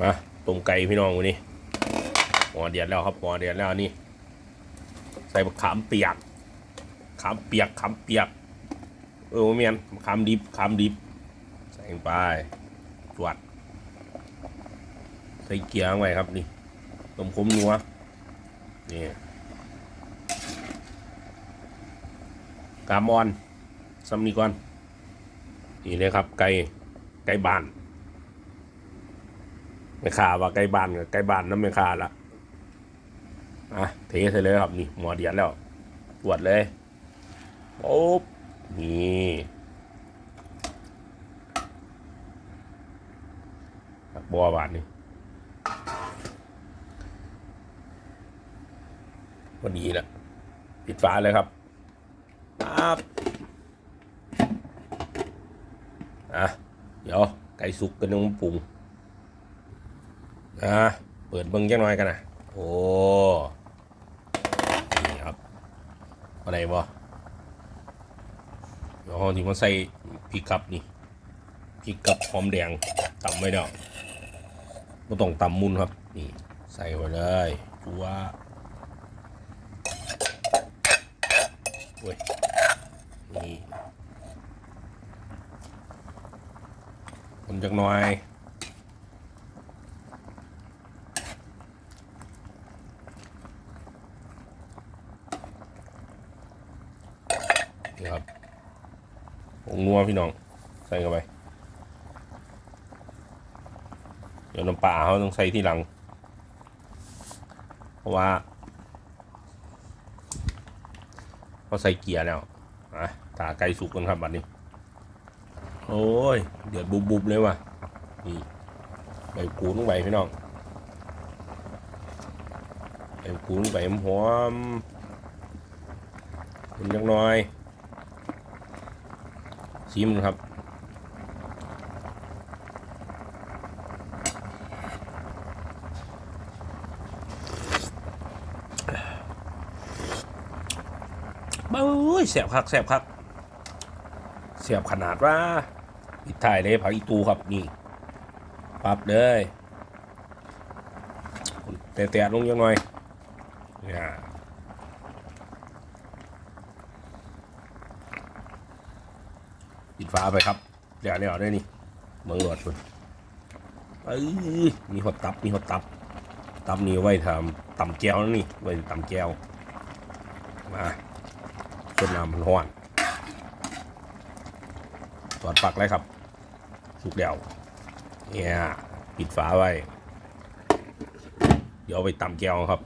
มาต้มไก่พี่น้องวันนี้หอเดือดแล้วครับหอเดือดแล้วนี่ ใส่มะขามเปียกขามเปียกขามเปียก เออเมียนขามดิบขามดิบ ใส่ลงไปจวดใส่เกียร์ลงไปครับนี่ต้มขมนัวนี่กามอนซัมนี่ก่อน นี่เลยครับไก่ไก่บ้าน ไม่ขาว่าใกล้บ้านกับใกล้บ้านนั่นไม่ขาละอะเทใส่เลยครับนี่หมอเดียดแล้วตรวจเลยปุ๊บนี่บัวบาทนี่พอดีละปิดฝาเลยครับปั๊บอะ เดี๋ยวไก่สุกกันนึงปรุง อ่าเปิดเบิ้งจังน่อยกันนะโอ้นี่ครับอะไรบ่เดี๋ยวเราถึงมาใส่พริกกับนี่พริกกับหอมแดงตำไว้เดี๋ยวไม่ต้องตำมุนครับนี่ใส่ไว้เลยจัวโอ้ยนี่คนจักหน่อย นี่ครับผงนัวพี่น้อง ใส่เข้าไป เดี๋ยวน้ำปลาเขาต้องใส่ที่หลัง เพราะว่าเขาใส่เกียร์แล้วอะตาไก่สุกกันครับบัดนี้ โอ้ย เดือดบุบๆเลยว่ะ นี่ใบกูนลงไปพี่น้องใบกูนลงไปหอมๆคุณยังน้อย ชิมครับบ้ยแสบคักแสบคักแสบขนาดว่าปิดท้ายเลยผักอีตูครับนี่ปับเลยแต่แต่ลงยังหน่อยเนี่ย ปิดฟ้าไปครับเดี๋ยวเดี๋ยวได้นี่เมืองหลวดคุณเอ้ยมีหดตับมีหดตับ ตับนี่ไว้ทำตำแก้วนะนี่ไว้ตำแก้วมาจนน้ำมันร้อนตอดปักเลยครับสุกเดียวเนี่ยปิดฝาไว้ เดี๋ยวไปตำแก้วครับ